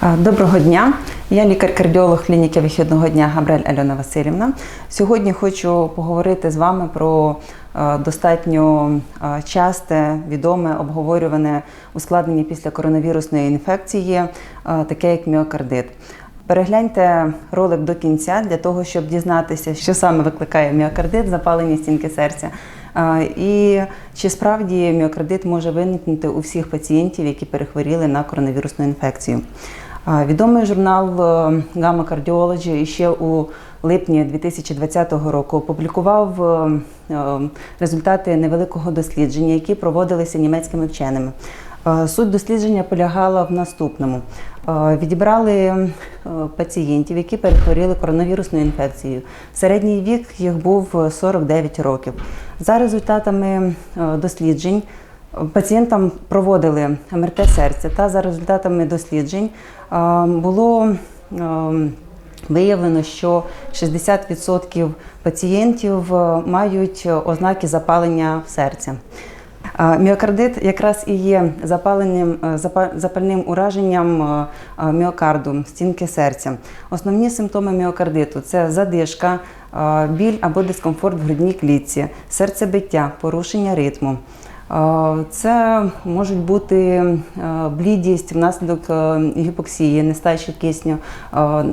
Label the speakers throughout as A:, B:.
A: А, Доброго дня, я лікар-кардіолог клініки вихідного дня Габрель Альона Васильівна. Сьогодні хочу поговорити з вами про е, достатньо е, часте, відоме, обговорюване ускладнення після коронавірусної інфекції, е, таке як міокардит. Перегляньте ролик до кінця для того, щоб дізнатися, що саме викликає міокардит, запалення стінки серця. Е, І чи справді міокардит може виникнути у всіх пацієнтів, які перехворіли на коронавірусну інфекцію. Відомий журнал е, Gamma Cardiology ще у липні 2020 року опублікував е, е, результати невеликого дослідження, які проводилися німецькими вченими. Суть дослідження полягала в наступному: відібрали пацієнтів, які перехворіли коронавірусною інфекцією. Середній вік їх був 49 років. За результатами досліджень пацієнтам проводили МРТ серця та за результатами досліджень було Виявлено, що 60% пацієнтів е, мають ознаки запалення серця. Міокардит якраз і є запаленням, е, запальним ураженням е, міокарду, стінки серця. Основні симптоми міокардиту це задишка, біль або дискомфорт в грудній клітці, серцебиття, порушення ритму. Е, Це можуть бути е, блідість внаслідок е, гіпоксії, нестачі кисню,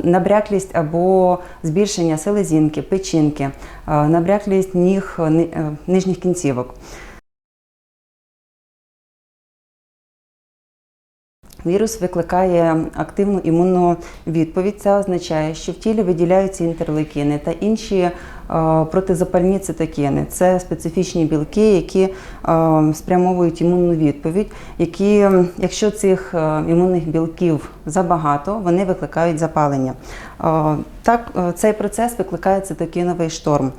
A: набряклість або збільшення селезінки, печінки, набряклість ніг ни- нижніх кінцівок. Вірус викликає активну імунну відповідь. Це означає, що в тілі виділяються інтерлейкіни та інші е, протизапальні цитокіни. Це специфічні білки, які е, спрямовують імунну відповідь. Які, якщо цих е, імунних білків забагато, вони викликають запалення. Так, цей процес викликає цитокіновий шторм.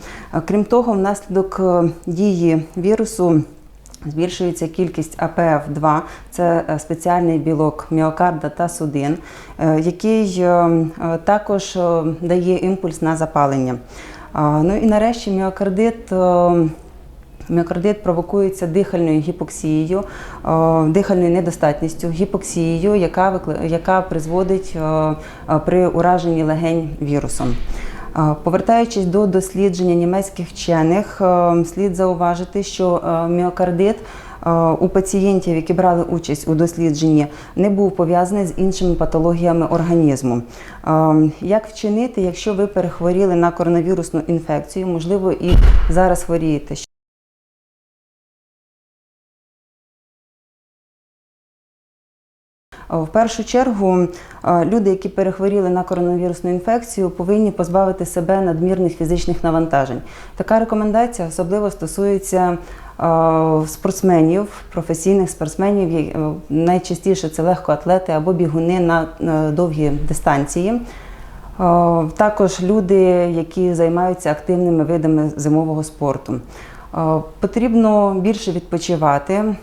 A: Крім того, внаслідок дії вірусу. Збільшується кількість АПФ-2, це е, спеціальний білок міокарда та судин, е, який е, також дає імпульс на запалення. Ну і нарешті міокардит. Міокардит провокується дихальною гіпоксією, дихальною недостатністю, гіпоксією, яка, яка призводить при ураженні легень вірусом. Повертаючись до дослідження німецьких вчених, е, слід зауважити, що е, міокардит е, у пацієнтів, які брали участь у дослідженні, не був пов'язаний з іншими патологіями організму. Як вчинити, якщо ви перехворіли на коронавірусну інфекцію, можливо, і зараз хворієте? В першу чергу е, люди, які перехворіли на коронавірусну інфекцію, повинні позбавити себе надмірних фізичних навантажень. Така рекомендація особливо стосується е, спортсменів, професійних спортсменів. Е, Найчастіше це легкоатлети або бігуни на е, довгі дистанції. Е, Також люди, які займаються активними видами зимового спорту. Е, Потрібно більше відпочивати, е,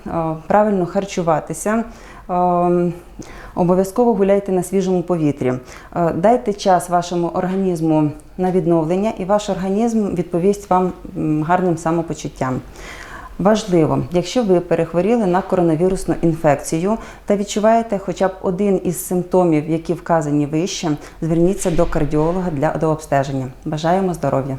A: правильно харчуватися. Е, Обов'язково гуляйте на свіжому повітрі. Е, Дайте час вашому організму на відновлення, і ваш організм відповість вам гарним самопочуттям. Важливо, якщо ви перехворіли на коронавірусну інфекцію та відчуваєте хоча б один із симптомів, які вказані вище, зверніться до кардіолога для дообстеження. Бажаємо здоров'я!